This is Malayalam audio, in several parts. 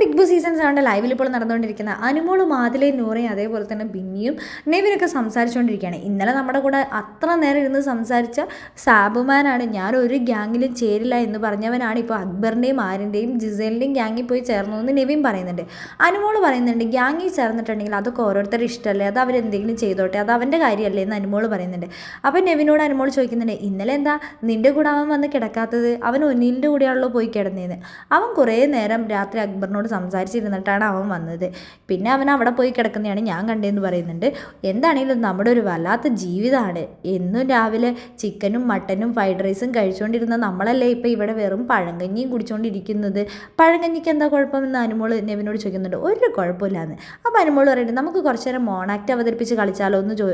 ബിഗ് ബോസ് സീസൺ സെവന്റെ ലൈവിൽ ഇപ്പോൾ നടന്നുകൊണ്ടിരിക്കുന്ന അനുമോളും ആദിലയും നൂറയും അതേപോലെ തന്നെ ബിന്നിയും നെവിനൊക്കെ സംസാരിച്ചുകൊണ്ടിരിക്കുകയാണ്. ഇന്നലെ നമ്മുടെ കൂടെ അത്ര നേരം ഇരുന്ന് സംസാരിച്ച സാബുമാനാണ്. ഞാൻ ഒരു ഗ്യാങ്ങിലും ചേരില്ല എന്ന് പറഞ്ഞവനാണ് ഇപ്പോൾ അക്ബറിന്റെയും ആരിന്റെയും ജിസേലിന്റെയും ഗ്യാങ്ങിൽ പോയി ചേർന്നു എന്ന് നെവിൻ പറയുന്നുണ്ട്. അനുമോൾ പറയുന്നുണ്ട് ഗ്യാങ്ങിൽ ചേർന്നിട്ടുണ്ടെങ്കിൽ അതൊക്കെ ഓരോരുത്തരുടെ ഇഷ്ടമല്ലേ? അത് അവരെന്തെങ്കിലും ചെയ്തോട്ടെ? അത് അവന്റെ കാര്യമല്ലേ? എന്ന് അനുമോൾ പറയുന്നുണ്ട്. അപ്പോൾ നെവിനോട് അനുമോൾ ചോദിക്കുന്നുണ്ട് ഇന്നലെ എന്താ നിന്റെ കൂടെ അവൻ വന്ന് കിടക്കാത്തത്? അവൻ ഒന്നിന്റെ കൂടെയാണല്ലോ പോയി കിടന്നേന്ന്. അവൻ കുറേ നേരം രാത്രി അക്ബറിനോട് സംസാരിച്ചിരുന്നിട്ടാണ് അവൻ വന്നത്. പിന്നെ അവൻ അവിടെ പോയി കിടക്കുന്നതാണ് ഞാൻ കണ്ടതെന്ന് പറയുന്നുണ്ട്. എന്താണെങ്കിലും നമ്മുടെ ഒരു വല്ലാത്ത ജീവിതമാണ് എന്നും രാവിലെ ചിക്കനും മട്ടനും ഫ്രൈഡ് റൈസും കഴിച്ചുകൊണ്ടിരുന്ന നമ്മളല്ലേ ഇപ്പോൾ ഇവിടെ വെറും പഴങ്കഞ്ഞിയും കുടിച്ചുകൊണ്ടിരിക്കുന്നത് പഴങ്കഞ്ഞിക്ക് എന്താ കുഴപ്പമെന്ന് അനുമോൾ നെവിനോട് ചോദിക്കുന്നുണ്ട്. ഒരു കുഴപ്പമില്ലാന്ന്. അപ്പോൾ അനുമോൾ പറയുന്നുണ്ട് നമുക്ക് കുറച്ച് നേരം മോണാക്റ്റ് അവതരിപ്പിച്ച് കളിച്ചാലോ? എന്ന് ചോ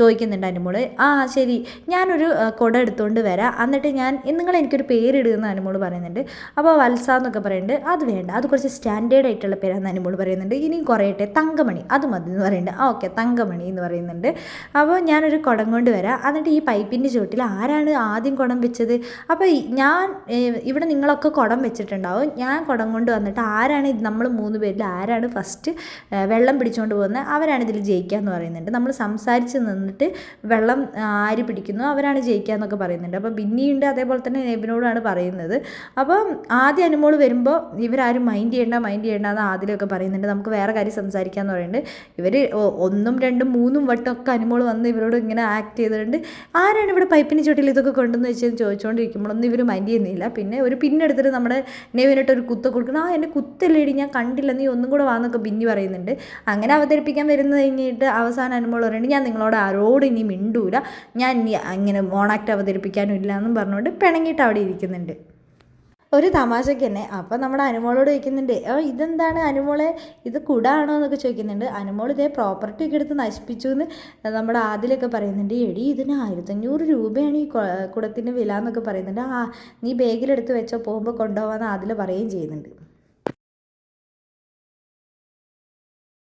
ചോദിക്കുന്നുണ്ട് അനുമോൾ ആ ശരി. ഞാനൊരു കുട എടുത്തുകൊണ്ട് വരാം. എന്നിട്ട് ഞാൻ നിങ്ങൾ എനിക്കൊരു പേരിടുമെന്ന് അനുമോൾ പറയുന്നുണ്ട്. അപ്പോൾ വത്സ എന്നൊക്കെ പറയുന്നുണ്ട്. അത് വേണ്ട. അത് കുറച്ച് സ്റ്റാൻഡേർഡ് ആയിട്ടുള്ള പേരാന്ന് അനുമോൾ പറയുന്നുണ്ട്. ഇനിയും കുറയട്ടെ തങ്കമണി. അത് മതി എന്ന് പറയുന്നുണ്ട് ആ ഓക്കെ തങ്കമണി എന്ന് പറയുന്നുണ്ട്. അപ്പോൾ ഞാനൊരു കുടം കൊണ്ട് വരാം. എന്നിട്ട് ഈ പൈപ്പിന്റെ ചുവട്ടിൽ ആരാണ് ആദ്യം കുടം വെച്ചത്? അപ്പോൾ ഞാൻ ഇവിടെ നിങ്ങളൊക്കെ കുടം വെച്ചിട്ടുണ്ടാവും. ഞാൻ കുടം കൊണ്ട് വന്നിട്ട് ആരാണ് നമ്മൾ മൂന്ന് പേരിൽ ആരാണ് ഫസ്റ്റ് വെള്ളം പിടിച്ചുകൊണ്ട് പോകുന്നത് അവരാണ് ഇതിൽ ജയിക്കുക എന്ന് പറയുന്നുണ്ട്. നമ്മൾ സംസാരിച്ച് നിന്നിട്ട് വെള്ളം ആര് പിടിക്കുന്നു? അവരാണ് ജയിക്കുക എന്നൊക്കെ പറയുന്നുണ്ട്. അപ്പോൾ ബിന്നിയുണ്ട് അതേപോലെ തന്നെ നെബിനോടാണ് പറയുന്നത്. അപ്പം ആദ്യം അനുമോൾ വരുമ്പോൾ ഇവരാരും മൈൻഡ് ചെയ്യേണ്ട മൈൻഡ് ചെയ്യേണ്ട ആദ്യമൊക്കെ പറയുന്നുണ്ട്. നമുക്ക് വേറെ കാര്യം സംസാരിക്കാമെന്ന് പറയുന്നുണ്ട്. ഇവർ ഒന്നും രണ്ടും മൂന്നും വട്ടമൊക്കെ അനുമോൾ വന്ന് ഇവരോട് ഇങ്ങനെ ആക്ട് ചെയ്തിട്ടുണ്ട്. ആരാണ് ഇവിടെ പൈപ്പിന് ചുട്ടിൽ ഇതൊക്കെ കൊണ്ടുവന്ന് വെച്ചാൽ ചോദിച്ചുകൊണ്ടിരിക്കുമ്പോഴൊന്നും ഇവർ മൈൻഡ് ചെയ്യുന്നില്ല. പിന്നെ ഒരു പിന്നെടുത്തിട്ട് നമ്മുടെ നെവിനിട്ട് ഒരു കുത്ത കൊടുക്കണം ആ എന്റെ കുത്തല്ലേടി ഞാൻ കണ്ടില്ല നീ ഒന്നും കൂടെ വാന്നൊക്കെ ബിന്നി പറയുന്നുണ്ട്. അങ്ങനെ അവതരിപ്പിക്കാൻ വരുന്നത് കഴിഞ്ഞിട്ട് അവസാനം അനുമോൾ പറയുന്നുണ്ട് ഞാൻ നിങ്ങളോട് ആരോട് ഇനി മിണ്ടൂല. ഞാൻ ഇനി അങ്ങനെ മോണാക്ട് അവതരിപ്പിക്കാനും ഇല്ല എന്നും പറഞ്ഞുകൊണ്ട് പിണങ്ങിയിട്ട് അവിടെ ഇരിക്കുന്നുണ്ട്. ഒരു തമാശയ്ക്ക് തന്നെ. അപ്പം നമ്മുടെ അനുമോളോട് ചോദിക്കുന്നുണ്ട് ഓ ഇതെന്താണ് അനുമോളെ? ഇത് കുടാണോ എന്നൊക്കെ ചോദിക്കുന്നുണ്ട്. അനുമോൾ ഇതേ പ്രോപ്പർട്ടി ഒക്കെ എടുത്ത് നശിപ്പിച്ചു എന്ന് നമ്മുടെ ആദിലൊക്കെ പറയുന്നുണ്ട്. എടി ഇതിന് ആയിരത്തഞ്ഞൂറ് രൂപയാണ് ഈ കുടത്തിന്റെ വില എന്നൊക്കെ പറയുന്നുണ്ട്. ആ നീ ബാഗിലെടുത്ത് വെച്ചോ പോകുമ്പോൾ കൊണ്ടുപോകാമെന്ന് ആദിൽ പറയുകയും ചെയ്യുന്നുണ്ട്.